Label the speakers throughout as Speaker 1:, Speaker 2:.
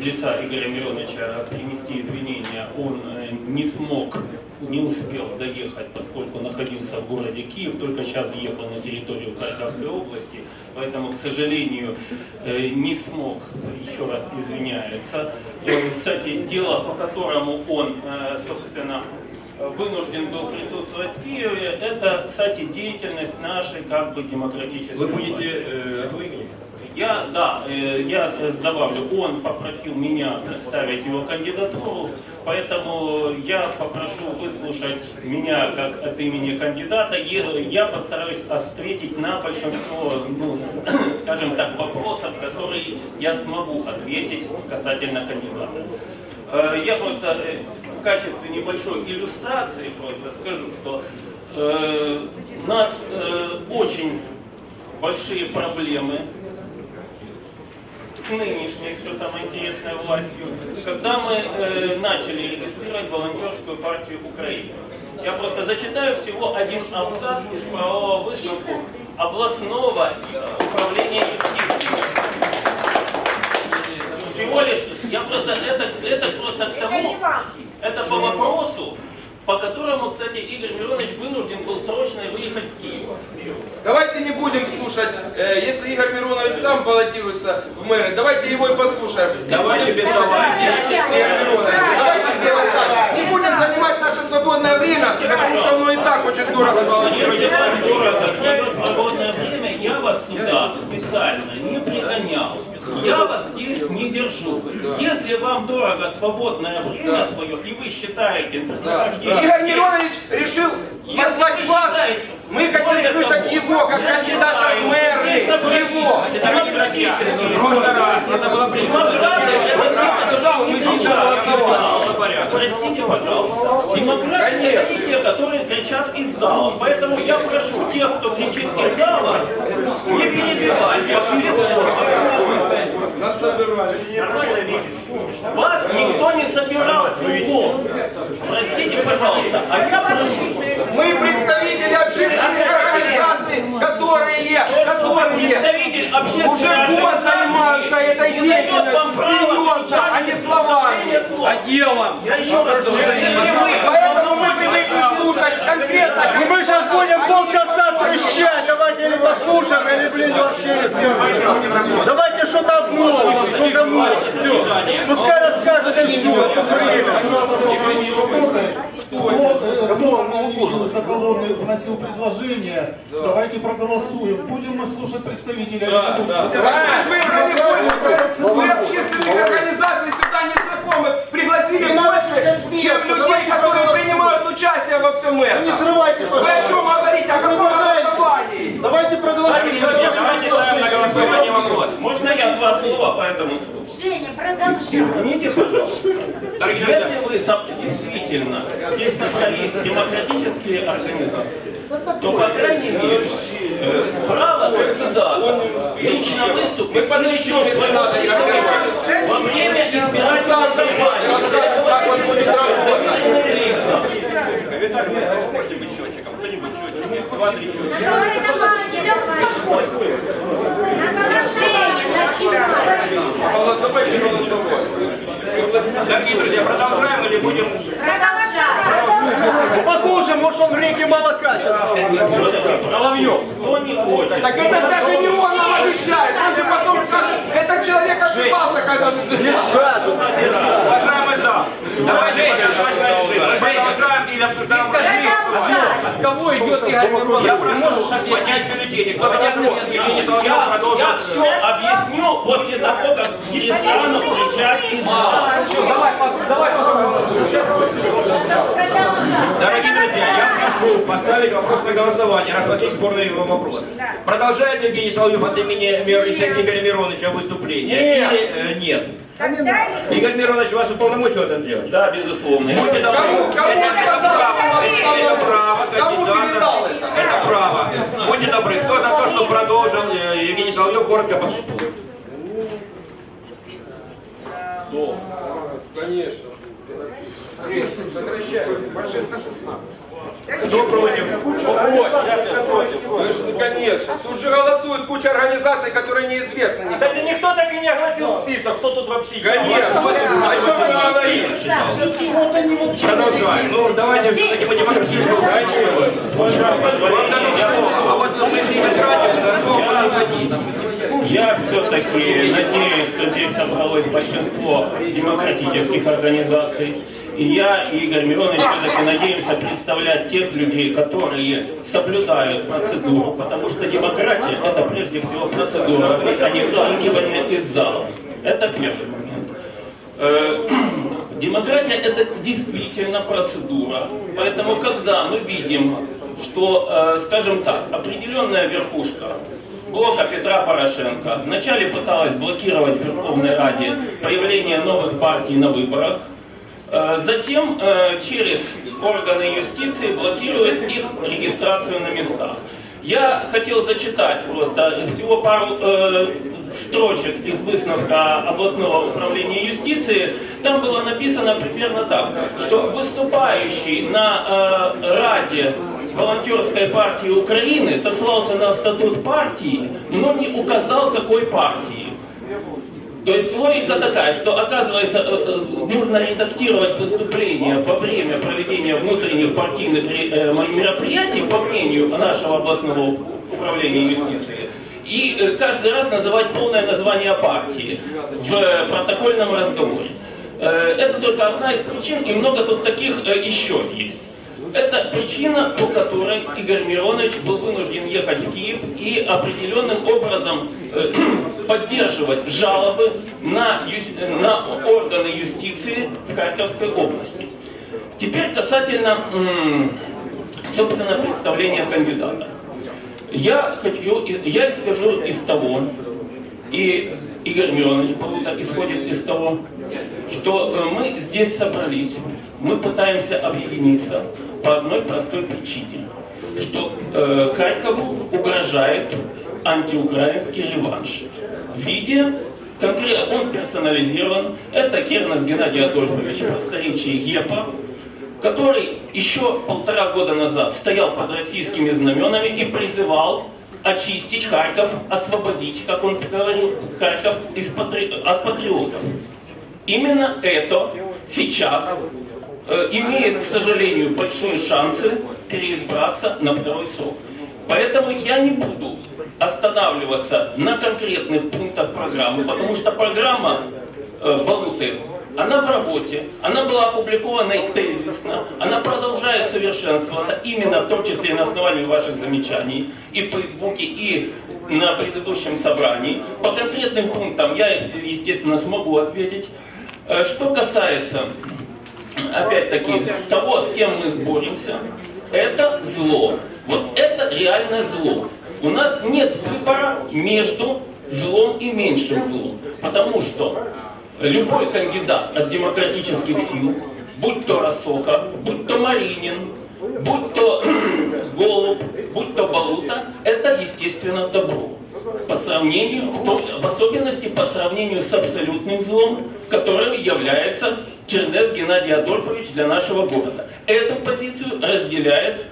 Speaker 1: лица Игоря Мироновича принести извинения. Он э, не смог, не успел доехать, поскольку находился в городе Киев, только сейчас въехал на территорию Харьковской области, поэтому, к сожалению, э, не смог, еще раз извиняется. Э, Кстати, дело, по которому он, собственно, вынужден был присутствовать в Киеве, это, кстати, деятельность нашей как бы демократической
Speaker 2: Вы будете
Speaker 1: власти.
Speaker 2: э?
Speaker 1: Я, да, э, я э, добавлю, он попросил меня представить его кандидатуру, поэтому я попрошу выслушать меня как от имени кандидата. Я постараюсь ответить на большинство, ну, скажем так, вопросов, которые я смогу ответить касательно кандидата. Э, Я просто в качестве небольшой иллюстрации просто скажу, что у нас очень большие проблемы с нынешней, что самое интересное, властью, когда мы э, начали регистрировать волонтерскую партию Украины. Я просто зачитаю всего один абзац из правового выставку областного управления юстиции. Всего лишь, я просто, это, это просто к тому, это по вопросу, по которому, кстати, Игорь Миронович вынужден был срочно выехать в Киев.
Speaker 2: Давайте не будем слушать, э, если Игорь Миронович сам баллотируется в мэры, давайте его и послушаем.
Speaker 3: Давайте без.
Speaker 2: Давайте сделаем так. Не будем занимать наше свободное время, потому что оно и так очень дорого.
Speaker 1: Свободное время, я вас сюда специально не пригонял. Я вас здесь не держу. Если вам дорого свободное время свое, и вы считаете нахождение
Speaker 2: Игорь Миронович решил послать вас. Мы хотели слышать его, как кандидата в мэры. Его.
Speaker 3: прошлый раз надо было.
Speaker 1: Простите, пожалуйста. Демократы это те, которые кричат из зала. Поэтому я прошу тех, кто кричит из зала, не перебивать. Я
Speaker 2: Нас собирали.
Speaker 1: Вас никто не собирал силком. Простите, пожалуйста. А я прошу.
Speaker 2: Мы представители общественных организаций, которые, которые уже год занимаются этой деятельностью, серьезно, а не словами.
Speaker 1: слов.
Speaker 3: делом.
Speaker 1: Я еще раз говорю,
Speaker 2: Поэтому мы привыкли слушать конкретно.
Speaker 4: И мы сейчас будем полчаса трещать. Давайте или послушаем, или, блин, вообще не скажем. Давайте что-то обновим, что-то новое. Пускай расскажет и все, это время.
Speaker 5: Кто, кто видел из колонны, вносил предложение, давайте проголосуем. Будем мы слушать представителей.
Speaker 2: Да, да.
Speaker 5: будем.
Speaker 2: Вы же выиграли больше. Вы общественных организаций сюда пригласили
Speaker 5: Не надо
Speaker 2: больше,
Speaker 5: сейчас смеяться,
Speaker 2: чем людей,
Speaker 5: давайте
Speaker 2: которые принимают участие во всем этом.
Speaker 5: Не срывайте,
Speaker 2: Вы о
Speaker 5: пожалуйста.
Speaker 2: чем говорите? О каком Голосовании?
Speaker 5: Давайте проголосуем. за ваше
Speaker 3: Давайте ставим на голосование вопрос.
Speaker 1: Можно я два слова по этому слову?
Speaker 6: Женя, продолжай.
Speaker 1: Извините, пожалуйста.
Speaker 3: Дорогие
Speaker 1: Если вы действительно здесь собрались демократические организации, то, по крайней мере, э, право кандидата лично выступить
Speaker 2: Мы
Speaker 1: лично
Speaker 2: к нашей организации.
Speaker 1: во время избирательной
Speaker 2: Сам
Speaker 1: кампании.
Speaker 2: расскажет, как он будет работать.
Speaker 1: Доверенные лица.
Speaker 3: Виталий, вы можете быть счетчиком? Кто-нибудь счетчик? Два-три счетчика.
Speaker 6: Давай, давай, идем с тобой. На положение начинаем.
Speaker 2: Давайте голосовать.
Speaker 3: Дорогие друзья, продолжаем или будем...
Speaker 6: Продолжай.
Speaker 4: Ну послушаем, может он в реке молока сейчас. Соловьев.
Speaker 1: Кто не хочет.
Speaker 2: Так это же даже не он нам обещает. Он же потом скажет, этот человек ошибался, когда
Speaker 4: Не скажут.
Speaker 3: Уважаемый зал, давайте продолжаем или обсуждаем...
Speaker 2: Кого идет Игорь
Speaker 3: Я прошу поднять бюллетени.
Speaker 1: Я, я все объясню после того, как перестану кричать из зала.
Speaker 2: Давай, давай,
Speaker 3: Дорогие друзья, я прошу поставить вопрос на голосование, рассмотреть спорный его вопрос. Продолжает Евгений Соловьев от имени Игоря Мироновича выступление или э, нет?
Speaker 6: Тогда
Speaker 3: Игорь Миронович вас уполномочил это сделать?
Speaker 1: Да, безусловно.
Speaker 3: Будьте добры.
Speaker 2: Кому, кому
Speaker 3: Это- это
Speaker 2: сказал,
Speaker 3: право. Это право
Speaker 2: Кому передал это?
Speaker 3: Это право. Будьте добры. Кто за то, что продолжил э, Евгений Соловьев коротко по существу?
Speaker 2: Конечно. Сокращаем. Больших на 16.
Speaker 3: Кто против?
Speaker 2: Ну, конечно. Тут же голосует куча организаций, которые неизвестны. никому.
Speaker 7: Кстати, никто так и не огласил список, кто тут вообще
Speaker 2: Конечно. О чем вы говорите?
Speaker 3: Продолжаем. Ну, давайте все-таки по демократическому Вам дадут слово, а вот мы с ними тратим, на слово можно платить.
Speaker 1: Я все-таки надеюсь, что здесь собралось большинство демократических организаций. И я, Игорь Миронович, все-таки надеемся представлять тех людей, которые соблюдают процедуру, потому что демократия – это прежде всего процедура, а не выкидывание из зала. Это первый момент. Э, Демократия это действительно процедура. Поэтому, когда мы видим, что, э, скажем так, определенная верхушка блока Петра Порошенко вначале пыталась блокировать в Верховной Раде появление новых партий на выборах, затем э, через органы юстиции блокирует их регистрацию на местах. Я хотел зачитать просто всего пару э, строчек из высновка областного управления юстиции. Там было написано примерно так, что выступающий на э, Раде волонтерской партии Украины сослался на статут партии, но не указал какой партии. То есть логика такая, что оказывается э, э, нужно редактировать выступления во время проведения внутренних партийных э, мероприятий, по мнению нашего областного управления юстиции, и каждый раз называть полное название партии в протокольном разговоре. Это только одна из причин, и много тут таких еще есть. Это причина, по которой Игорь Миронович был вынужден ехать в Киев и определенным образом э, поддерживать жалобы на, на органы юстиции в Харьковской области. Теперь касательно, собственно, представления кандидата. Я хочу, я исхожу из того, и Игорь Миронович Балута исходит из того, что э, мы здесь собрались, мы пытаемся объединиться по одной простой причине, что э, Харькову угрожает антиукраинский реванш в виде конкретно он персонализирован. Это Кернес Геннадий Адольфович, просторечие ГЕПа, который еще полтора года назад стоял под российскими знаменами и призывал очистить Харьков, освободить, как он говорил, Харьков из патри- от патриотов. Именно это сейчас имеет, к сожалению, большие шансы переизбраться на второй срок. Поэтому я не буду останавливаться на конкретных пунктах программы, потому что программа э, Балуты, она в работе, она была опубликована и тезисно, она продолжает совершенствоваться именно в том числе на основании ваших замечаний и в Фейсбуке, и на предыдущем собрании. По конкретным пунктам я, естественно, смогу ответить. Э, Что касается опять-таки, того, с кем мы боремся, это зло. Вот это реальное зло. У нас нет выбора между злом и меньшим злом. Потому что любой кандидат от демократических сил, будь то Росоха, будь то Маринин, будь то Голуб, будь то Балута, это, естественно, добро. По сравнению, в, том- в особенности по сравнению с абсолютным злом, которым является Чернес Геннадий Адольфович для нашего города. Эту позицию разделяет,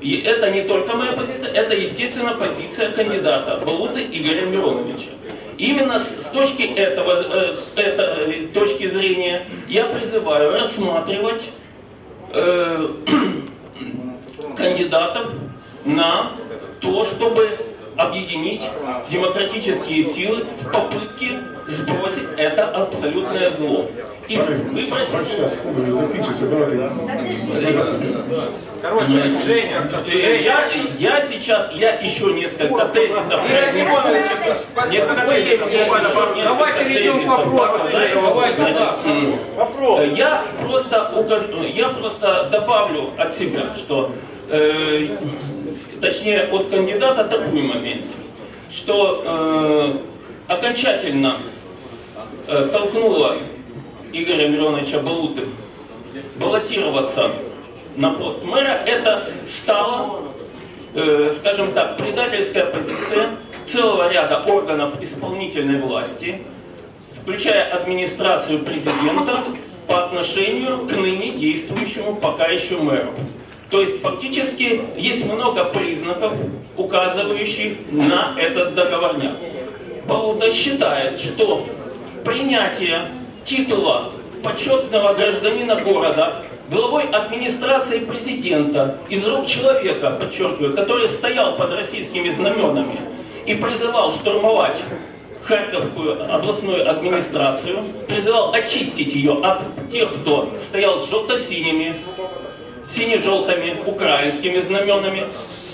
Speaker 1: и это не только моя позиция, это, естественно, позиция кандидата Балуты Игоря Мироновича. Именно с, точки этого, э, это- с точки зрения я призываю рассматривать э, кандидатов на то, чтобы объединить демократические силы в попытке сбросить это абсолютное зло. И выбросить.
Speaker 7: Короче, Женя,
Speaker 1: Э, Я, я сейчас, я еще несколько тезисов произнесу. Несколько тезисов, я еще несколько
Speaker 7: Давай перейдем к
Speaker 1: тезисов
Speaker 7: давай,
Speaker 1: Значит, м,
Speaker 4: Вопрос.
Speaker 1: Я просто укажу, я просто добавлю от себя, что э, точнее от кандидата такой момент, что э, окончательно э, толкнуло Игоря Мироновича Балуты баллотироваться на пост мэра, это стало, э, скажем так, предательская позиция целого ряда органов исполнительной власти, включая администрацию президента по отношению к ныне действующему пока еще мэру. То есть фактически есть много признаков, указывающих на этот договорняк. Бауда считает, что принятие титула почетного гражданина города главой администрации президента из рук человека, подчеркиваю, который стоял под российскими знаменами и призывал штурмовать Харьковскую областную администрацию, призывал очистить ее от тех, кто стоял с желто-синими, сине-желтыми украинскими знаменами.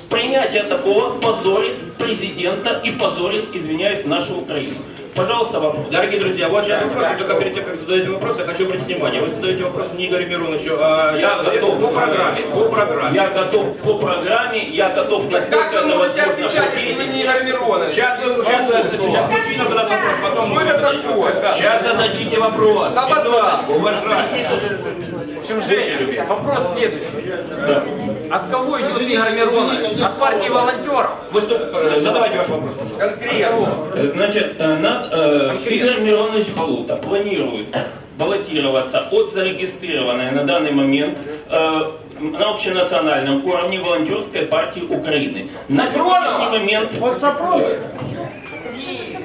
Speaker 1: Принятие такого позорит президента и позорит, извиняюсь, нашу Украину. Пожалуйста, вопрос.
Speaker 3: Дорогие друзья, вот сейчас вопрос, только перед тем, как задаете вопрос, я хочу обратить внимание. Вы задаете вопрос не Игорю Мироновичу, а
Speaker 1: Я готов.
Speaker 3: по программе, по программе.
Speaker 1: Я готов по программе, я готов насколько
Speaker 2: как вы можете
Speaker 1: возможно
Speaker 2: отвечать, если вы не Игорь Миронович?
Speaker 3: Сейчас, вы, сейчас, сейчас мужчина задаст вопрос, потом вы
Speaker 2: это
Speaker 3: зададите
Speaker 2: такое?
Speaker 3: вопрос. Сейчас зададите вопрос.
Speaker 2: Саботаж.
Speaker 3: Уважаемый.
Speaker 7: В общем, Женя, вопрос следующий. От кого идет Игорь Миронович? От партии волонтеров?
Speaker 3: Выступ- э, Задавайте ваш вопрос. пожалуйста.
Speaker 2: Конкретно.
Speaker 1: Значит, э, над, э, Игорь Миронович Балута планирует баллотироваться от зарегистрированной на данный момент э, на общенациональном уровне волонтерской партии Украины. На сегодняшний момент
Speaker 4: Вот Сапрон,
Speaker 1: э,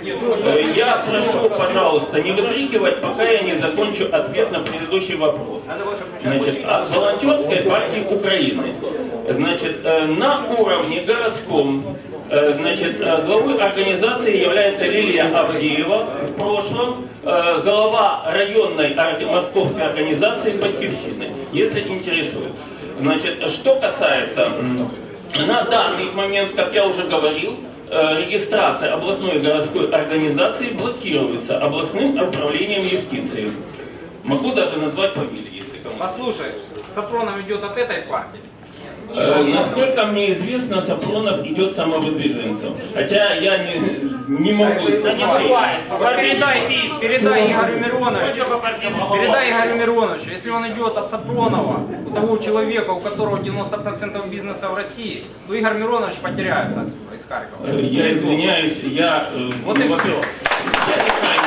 Speaker 1: я прошу, пожалуйста, не выкрикивать, пока я не закончу ответ на предыдущий вопрос. Значит, от волонтерской партии Украины. Значит, э, на уровне городском, э, значит, э, главой организации является Лилия Авдеева. В прошлом э, глава районной московской организации Батькивщины, если интересует. Значит, что касается на данный момент, как я уже говорил, э, регистрация областной городской организации блокируется областным управлением юстиции. Могу даже назвать фамилии, если кому.
Speaker 7: Послушай, Сапронов идет от этой партии.
Speaker 1: Э, Насколько мне известно, Сапронов идет самовыдвиженцем. Хотя я не, не могу.
Speaker 7: Да не бывает. Передай, передай Игорю Мироновичу. Передай Игорю Мироновичу, если он идет от Сапронова, у того человека, у которого 90% бизнеса в России, то Игорь Миронович потеряется отсюда, из Харькова.
Speaker 1: Э, Я извиняюсь, я... э,
Speaker 7: Вот и все.
Speaker 1: Я не знаю,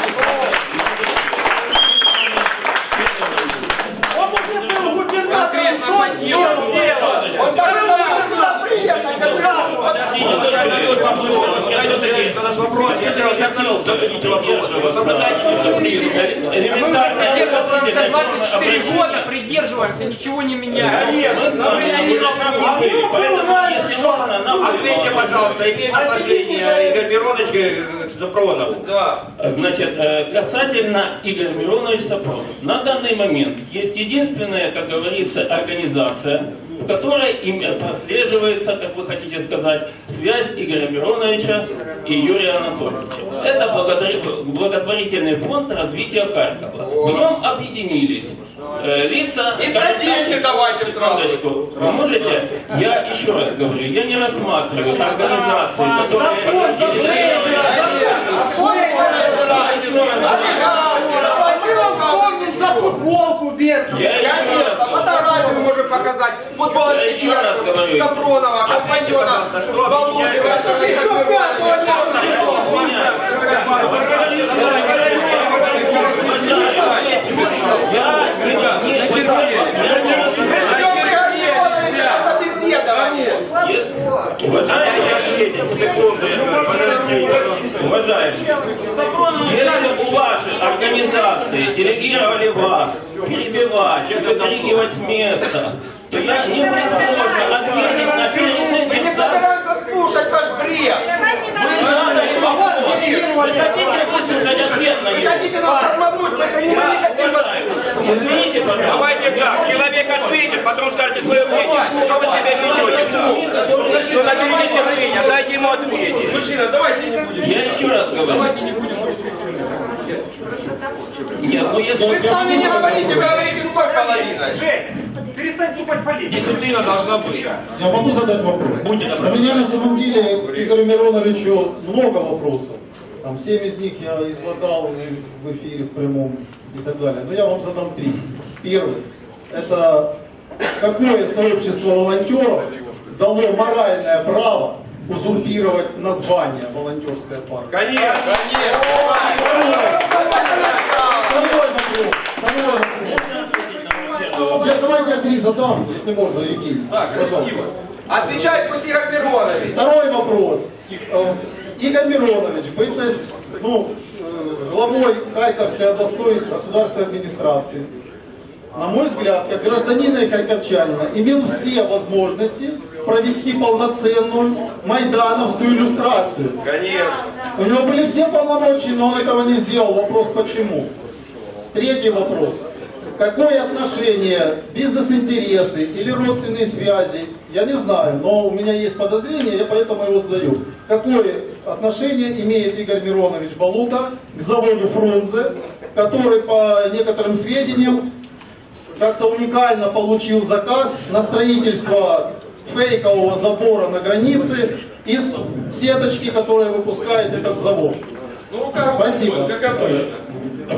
Speaker 4: он уже был губернатором,
Speaker 7: Конкретно
Speaker 4: что он
Speaker 7: по
Speaker 4: сделал?
Speaker 7: делу.
Speaker 2: Он даже сюда приехал,
Speaker 3: Подождите, ну, сейчас задает вам вопрос. Я все-таки вопрос. Вы сейчас зададите вопрос, вы соблюдайте
Speaker 1: элементарно.
Speaker 7: Придерживаемся 24 года, придерживаемся, ничего не меняем.
Speaker 1: Нам
Speaker 3: Ответьте, пожалуйста, имеет отношение Игорь Миронович к Запронову?
Speaker 2: Да.
Speaker 1: Значит, э, касательно Игоря Миронович Сапронов. На данный момент есть единственная, как говорится, организация, в которой им прослеживается, как вы хотите сказать, связь Игоря Мироновича и Юрия Анатольевича. Это благодари- благотворительный фонд развития Харькова. В нем объединились э, лица...
Speaker 2: И деньги давайте сразу.
Speaker 1: секундочку. Вы можете? Я еще раз говорю, я не рассматриваю организации, которые...
Speaker 4: А мы вам вспомним за футболку Беркут.
Speaker 1: Я еще раз
Speaker 2: мы можем показать.
Speaker 1: Я
Speaker 2: Футболочки
Speaker 1: говорю.
Speaker 2: Сапронова, компаньона.
Speaker 4: Это же еще пятого дня числа.
Speaker 2: Мироновича на собеседование.
Speaker 1: Уважаемые, секунду, подождите. Уважаемые, если у вашей организации делегировали вас перебивать, передвигать с места, то я не сложно ответить на
Speaker 2: Мы не
Speaker 1: перед
Speaker 2: собираемся слушать ваш бред.
Speaker 1: Вы
Speaker 6: вам
Speaker 1: задали вопрос. Вы хотите выслушать ответ на
Speaker 2: Вы
Speaker 1: него?
Speaker 2: хотите нас обмануть, мы не мы хотим вас слушать.
Speaker 1: Извините, пожалуйста.
Speaker 3: Давайте так, человек ответит, потом скажете свое мнение. Что вы себя ведете? Что наберитесь терпения, дайте ему ответить.
Speaker 2: Мужчина, давайте не будем.
Speaker 1: Я еще раз говорю.
Speaker 2: Давайте не будем.
Speaker 1: Нет, ну если
Speaker 2: Вы сами не говорите, говорите с той половиной.
Speaker 3: Дисциплина должна быть.
Speaker 5: Я могу задать вопрос?
Speaker 3: Будьте
Speaker 5: У меня на самом деле к Игорю Мироновичу много вопросов. Там семь из них я излагал в эфире в прямом и так далее. Но я вам задам три. Первый. Это какое сообщество волонтеров дало моральное право узурпировать название волонтерская партия?
Speaker 2: Конечно, конечно.
Speaker 5: Второй вопрос. Второй вопрос. Я, давайте я три задам. если можно, Евгений.
Speaker 2: Да,
Speaker 5: Пожалуйста.
Speaker 2: красиво. Отвечает пусть Игорь Миронович.
Speaker 5: Второй вопрос. Э, Игорь Миронович, бытность ну, э, главой Харьковской областной государственной администрации, на мой взгляд, как гражданина и харьковчанина, имел все возможности провести полноценную майдановскую иллюстрацию.
Speaker 2: Конечно.
Speaker 5: У него были все полномочия, но он этого не сделал. Вопрос почему? Третий вопрос. Какое отношение, бизнес-интересы или родственные связи, я не знаю, но у меня есть подозрение, я поэтому его задаю. Какое отношение имеет Игорь Миронович Балута к заводу Фрунзе, который, по некоторым сведениям, как-то уникально получил заказ на строительство фейкового забора на границе из сеточки, которую выпускает этот завод.
Speaker 2: Ну, как
Speaker 5: Спасибо.
Speaker 2: как обычно.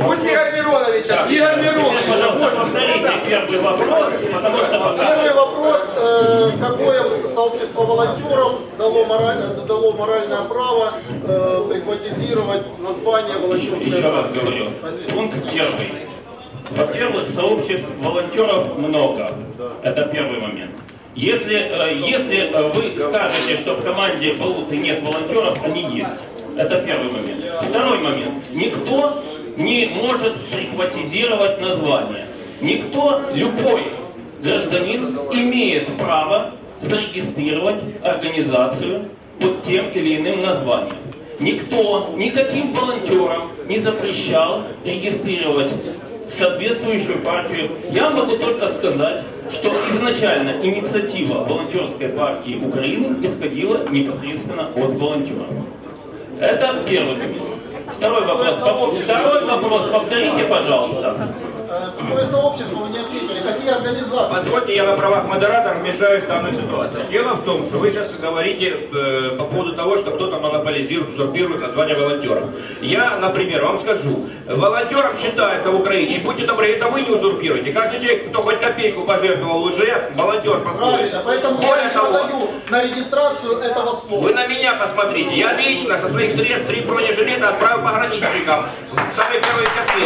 Speaker 2: Пусть Игорь Миронович,
Speaker 1: Так,
Speaker 2: Игорь Миронович.
Speaker 1: пожалуйста, повторите первый вопрос, потому что пока...
Speaker 5: Первый вопрос. э, какое сообщество волонтеров дало, мораль- дало моральное право э, прихватизировать название волонтерской
Speaker 1: Еще раз говорю.
Speaker 5: Спасибо.
Speaker 1: Пункт первый. Во-первых, сообществ волонтеров много. Это первый момент. Если, э, если вы скажете, что в команде Балуты нет волонтеров, они есть. Это первый момент. Второй момент. Никто не может прихватизировать название. Никто, любой гражданин имеет право зарегистрировать организацию под тем или иным названием. Никто никаким волонтерам не запрещал регистрировать соответствующую партию. Я могу только сказать, что изначально инициатива волонтерской партии Украины исходила непосредственно от волонтеров. Это первый момент. Второй вопрос. Второй вопрос. Повторите, пожалуйста.
Speaker 5: Какое сообщество вы не ответили? Какие организации?
Speaker 3: Позвольте, я на правах модератора вмешаюсь в данную ситуацию. Дело в том, что вы сейчас говорите э, по поводу того, что кто-то монополизирует, узурпирует название волонтеров. Я, например, вам скажу, волонтером считается в Украине, и будьте добры, это вы не узурпируете. Каждый человек, кто хоть копейку пожертвовал уже, волонтер по
Speaker 5: Правильно, поэтому я
Speaker 3: Более
Speaker 5: не
Speaker 3: того,
Speaker 5: подаю на регистрацию этого слова.
Speaker 3: Вы на меня посмотрите. Я лично со своих средств три бронежилета отправил пограничникам самые первые часы.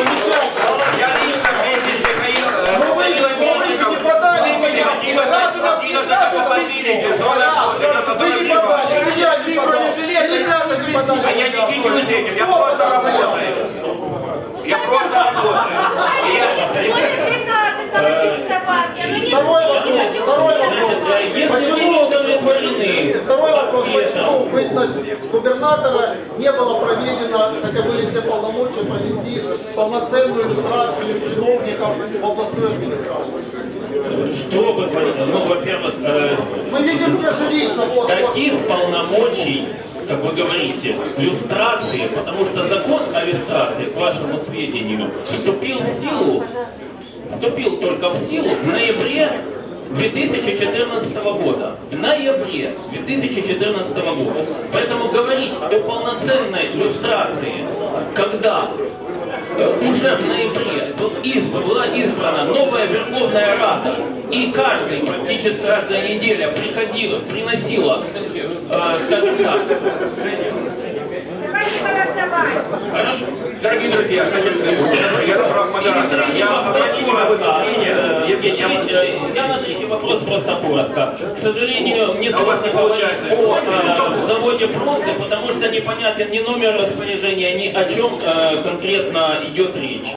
Speaker 3: Я лично вместе с Михаилом... э,
Speaker 5: Ну вы же-
Speaker 3: Михаилом
Speaker 5: вы же не подали заявку.
Speaker 3: 11 11 автомобилей, зона
Speaker 5: Вы не подали, и я не подал, ребята не подали.
Speaker 3: А я не кичусь этим, я просто работаю. Я просто работаю.
Speaker 5: Второй вопрос, второй вопрос.
Speaker 1: Не
Speaker 5: Почему,
Speaker 1: удовлетворены,
Speaker 5: второй вопрос, почему бытность губернатора не было проведено, хотя были все полномочия провести полноценную иллюстрацию чиновников в областной администрации?
Speaker 1: Что говорите? Ну, во-первых, э,
Speaker 5: Мы видим, где же лица, вот, вот.
Speaker 1: таких полномочий, как вы говорите, люстрации, потому что закон о люстрации, к вашему сведению, вступил в силу, вступил только в силу в ноябре 2014 года. В ноябре 2014 года. Поэтому говорить о полноценной люстрации, когда э, уже в ноябре был изб- была избрана новая Верховная Рада, и каждый, практически каждая неделя приходила, приносила, э, скажем так. Хорошо,
Speaker 3: Дорогие друзья, значит, я на правах модератора. Я.
Speaker 1: Э,
Speaker 3: Евгений, я
Speaker 1: э, Я на третий вопрос просто коротко. К сожалению, не
Speaker 3: А
Speaker 1: сложно говорить о э, заводе Фрунзе, потому что непонятен ни номер распоряжения, ни о чем э, конкретно идет речь.